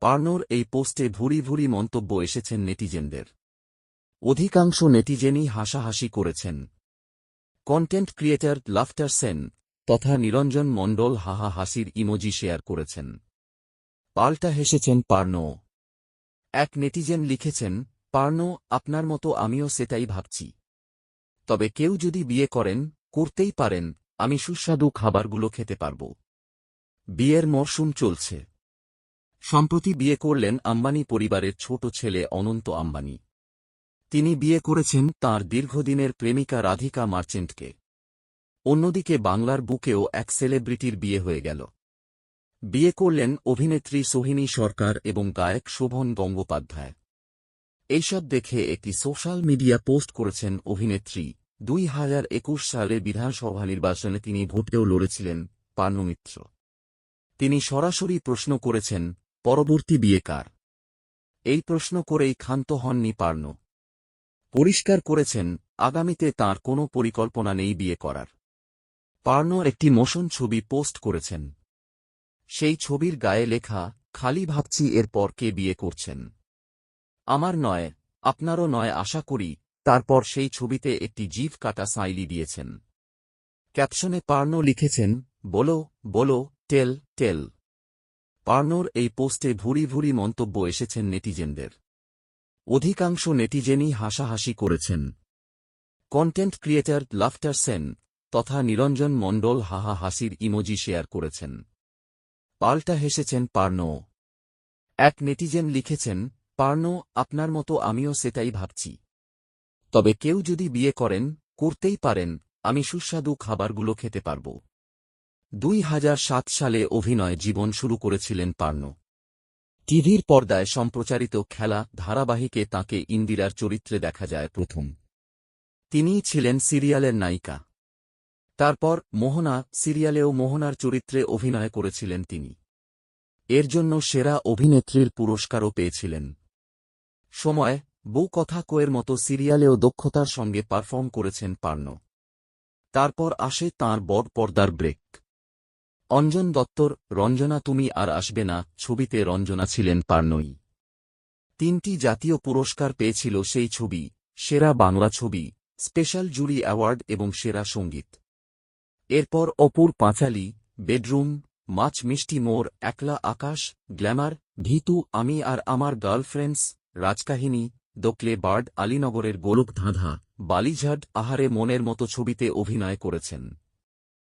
পার্নোর এই পোস্টে ভুরি ভুরি মন্তব্য এসেছেন নেটিজেনদের। অধিকাংশ নেটিজেনই হাসাহাসি করেছেন। কন্টেন্ট ক্রিয়েটর লাফটার সেন তথা নিরঞ্জন মণ্ডল হাহা হাসির ইমোজি শেয়ার করেছেন। পাল্টা হেসেছেন পার্নো। এক নেটিজেন লিখেছেন পার্নো আপনার মতো আমিও সেটাই ভাবছি। তবে কেউ যদি বিয়ে করেন করতেই পারেন আমি সুস্বাদু খাবারগুলো খেতে পারব। বিয়ের মরশুম চলছে। সম্প্রতি বিয়ে করলেন আম্বানি পরিবারের ছোট ছেলে অনন্ত আম্বানি। তিনি বিয়ে করেছেন তাঁর দীর্ঘদিনের প্রেমিকা রাধিকা মার্চেন্টকে। অন্যদিকে বাংলার বুকেও এক সেলিব্রিটির বিয়ে হয়ে গেল। বিয়ে করলেন অভিনেত্রী সোহিনী সরকার এবং গায়ক শোভন গঙ্গোপাধ্যায়। এইসব দেখে একটি সোশ্যাল মিডিয়া পোস্ট করেছেন অভিনেত্রী। দুই হাজার একুশ সালে বিধানসভা নির্বাচনে তিনি ভোটেও লড়েছিলেন পার্নো মিত্র তিনি সরাসরি প্রশ্ন করেছেন পরবর্তী বিয়ে কার এই প্রশ্ন করেই ক্ষান্ত হননি পার্ন। পরিষ্কার করেছেন, আগামীতে তার কোনো পরিকল্পনা নেই বিয়ে করার। পার্নো একটি মোশন ছবি পোস্ট করেছেন। সেই ছবির গায়ে লেখা, খালি ভাবছি এরপর কে বিয়ে করছেন? আমার নয়, আপনারও নয় আশা করি, তারপর সেই ছবিতে একটি জিভ কাটা সাইলি দিয়েছেন। ক্যাপশনে পার্নো লিখেছেন, বলো বলো, টেল টেল। পার্নোর এই পোস্টে ভুরি ভুরি মন্তব্য এসেছেন নেটিজেনদের। অধিকাংশ নেটিজেনই হাসাহাসি করেছেন। কন্টেন্ট ক্রিয়েটর লাফটার সেন তথা নিরঞ্জন মণ্ডল হাহা হাসির ইমোজি শেয়ার করেছেন। পাল্টা হেসেছেন পার্নো। এক নেটিজেন লিখেছেন, পার্নো, আপনার মতো আমিও সেটাই ভাবছি। তবে কেউ যদি বিয়ে করেন, করতেই পারেন, আমি সুস্বাদু খাবারগুলো খেতে পারব। দুই হাজার সাত সালে অভিনয় জীবন শুরু করেছিলেন পার্নো। টিভির পর্দায় সম্প্রচারিত খেলা ধারাবাহিকে তাকে ইন্দিরার চরিত্রে দেখা যায় প্রথম। তিনিই ছিলেন সিরিয়ালের নায়িকা। তারপর মোহনা সিরিয়ালেও মোহনার চরিত্রে অভিনয় করেছিলেন তিনি। এর জন্য সেরা অভিনেত্রীর পুরস্কারও পেয়েছিলেন। সময় বউ কথা কোয়ের মতো সিরিয়ালেও দক্ষতার সঙ্গে পারফর্ম করেছেন পার্ন। তারপর আসে তাঁর বড় পর্দার ব্রেক। অঞ্জন দত্তর, রঞ্জনা তুমি আর আসবে না, ছবিতে রঞ্জনা ছিলেন পার্নই। তিনটি জাতীয় পুরস্কার পেয়েছিল সেই ছবি, সেরা বাংলা ছবি, স্পেশাল জুরি অ্যাওয়ার্ড এবং সেরা সংগীত। এরপর অপুর পাঁচালি, বেডরুম, মাছ মিষ্টি মোর, একলা আকাশ, গ্ল্যামার, ভিতু, আমি আর আমার গার্লফ্রেন্ডস, রাজকাহিনী, দোকলে বার্ড, আলীনগরের গোলক ধাঁধা বালিঝাড আহারে মনের মতো ছবিতে অভিনয় করেছেন।